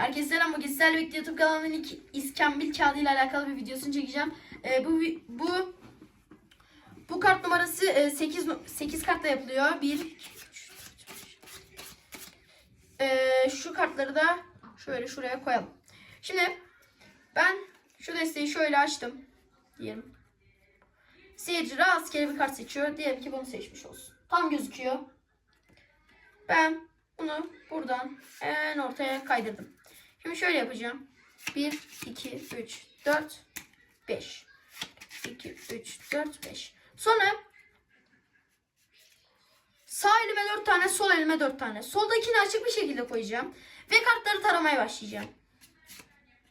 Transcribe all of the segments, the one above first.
Herkese selam. Bugün sizlerle birlikte YouTube kanalımın ilk İskambil kağıdı ile alakalı bir videosunu çekeceğim. Ee, bu bu bu kart numarası e, 8 nu- 8 kartla yapılıyor. 1 ee, şu kartları da şöyle şuraya koyalım. Şimdi ben şu desteği şöyle açtım diyelim. Seyirci rastgele bir kart seçiyor. Diyelim ki bunu seçmiş olsun. Tam gözüküyor. Ben bunu buradan en ortaya kaydırdım. Şimdi şöyle yapacağım. 1, 2, 3, 4, 5. 2, 3, 4, 5. Sonra sağ elime 4 tane, sol elime 4 tane. Soldakini açık bir şekilde koyacağım. Ve kartları taramaya başlayacağım.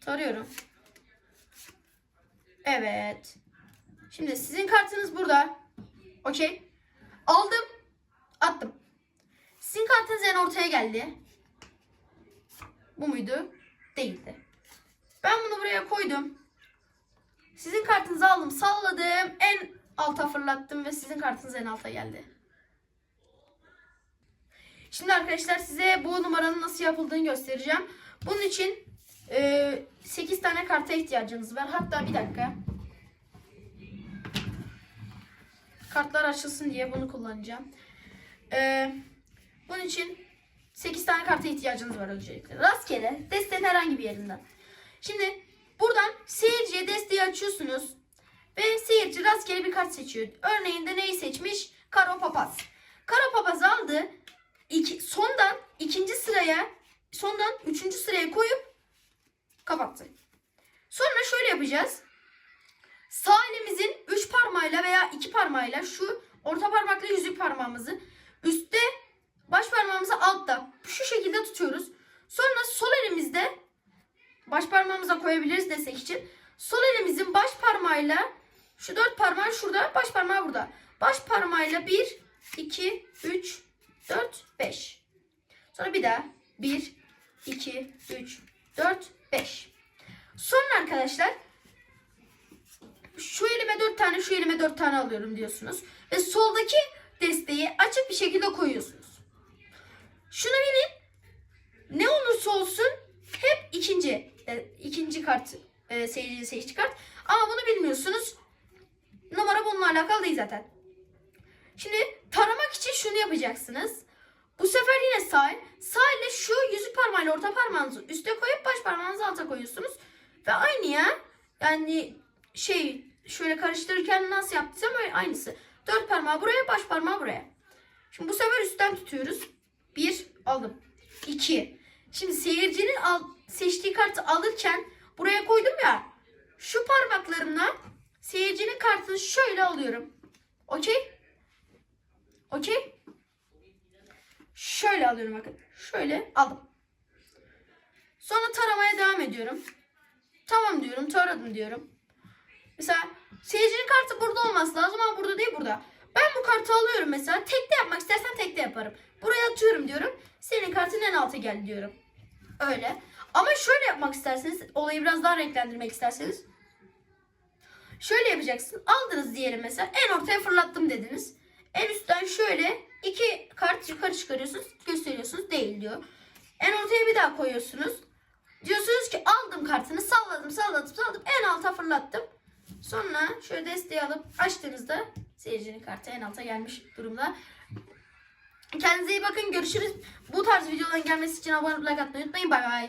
Tarıyorum. Evet. Şimdi sizin kartınız burada. Okey. Aldım. Attım. Sizin kartınız en ortaya geldi. Bu muydu? Değildi. Ben bunu buraya koydum. Sizin kartınızı aldım, salladım, en alta fırlattım ve sizin kartınız en alta geldi. Şimdi arkadaşlar size bu numaranın nasıl yapıldığını göstereceğim. Bunun için e, 8 tane karta ihtiyacınız var. Hatta bir dakika. Kartlar açılsın diye bunu kullanacağım. Ee, bunun için 8 tane karta ihtiyacınız var öncelikle. Rastgele desteğin herhangi bir yerinden. Şimdi buradan seyirciye desteği açıyorsunuz. Ve seyirci rastgele bir kart seçiyor. Örneğin de neyi seçmiş? Karo papaz. Karo papaz aldı. İki, sondan ikinci sıraya sondan üçüncü sıraya koyup kapattı. Sonra şöyle yapacağız. Sağ elimizin üç parmağıyla veya iki parmağıyla şu orta parmakla yüzük parmağımızı üstte baş parmağımızı altta şu şekilde tutuyoruz. Sonra sol elimizde baş parmağımıza koyabiliriz desek için. Sol elimizin baş parmağıyla şu dört parmağı şurada, baş parmağı burada. Baş parmağıyla 1, 2, 3, 4, 5. Sonra bir daha 1, 2, 3, 4, 5. Sonra arkadaşlar şu elime 4 tane, şu elime 4 tane alıyorum diyorsunuz. Ve soldaki desteği açık bir şekilde koyuyorsunuz. Şunu bilin. Ne olursa olsun hep ikinci e, ikinci kart e, seyirci seçti kart. Ama bunu bilmiyorsunuz. Numara bununla alakalı değil zaten. Şimdi taramak için şunu yapacaksınız. Bu sefer yine sağ. Sağ elle şu yüzük parmağıyla orta parmağınızı üste koyup baş parmağınızı alta koyuyorsunuz. Ve aynı ya. Yani şey şöyle karıştırırken nasıl yaptıysam öyle aynısı. Dört parmağı buraya baş parmağı buraya. Şimdi bu sefer üstten tutuyoruz. Bir aldım. İki. Şimdi seyircinin al, seçtiği kartı alırken buraya koydum ya. Şu parmaklarımla seyircinin kartını şöyle alıyorum. Okey? Okey? Şöyle alıyorum bakın. Şöyle aldım. Sonra taramaya devam ediyorum. Tamam diyorum, taradım diyorum. Mesela seyircinin kartı burada olması lazım ama burada değil burada. Kartı alıyorum mesela. Tekte yapmak istersen tekte yaparım. Buraya atıyorum diyorum. Senin kartın en alta geldi diyorum. Öyle. Ama şöyle yapmak isterseniz, olayı biraz daha renklendirmek isterseniz. Şöyle yapacaksın. Aldınız diyelim mesela. En ortaya fırlattım dediniz. En üstten şöyle iki kart yukarı çıkarıyorsunuz. Gösteriyorsunuz. Değil diyor. En ortaya bir daha koyuyorsunuz. Diyorsunuz ki aldım kartını salladım salladım salladım en alta fırlattım. Sonra şöyle desteği alıp açtığınızda seyircinin kartı en alta gelmiş durumda. Kendinize iyi bakın görüşürüz. Bu tarz videoların gelmesi için abone olmayı like atmayı unutmayın. Bay bay.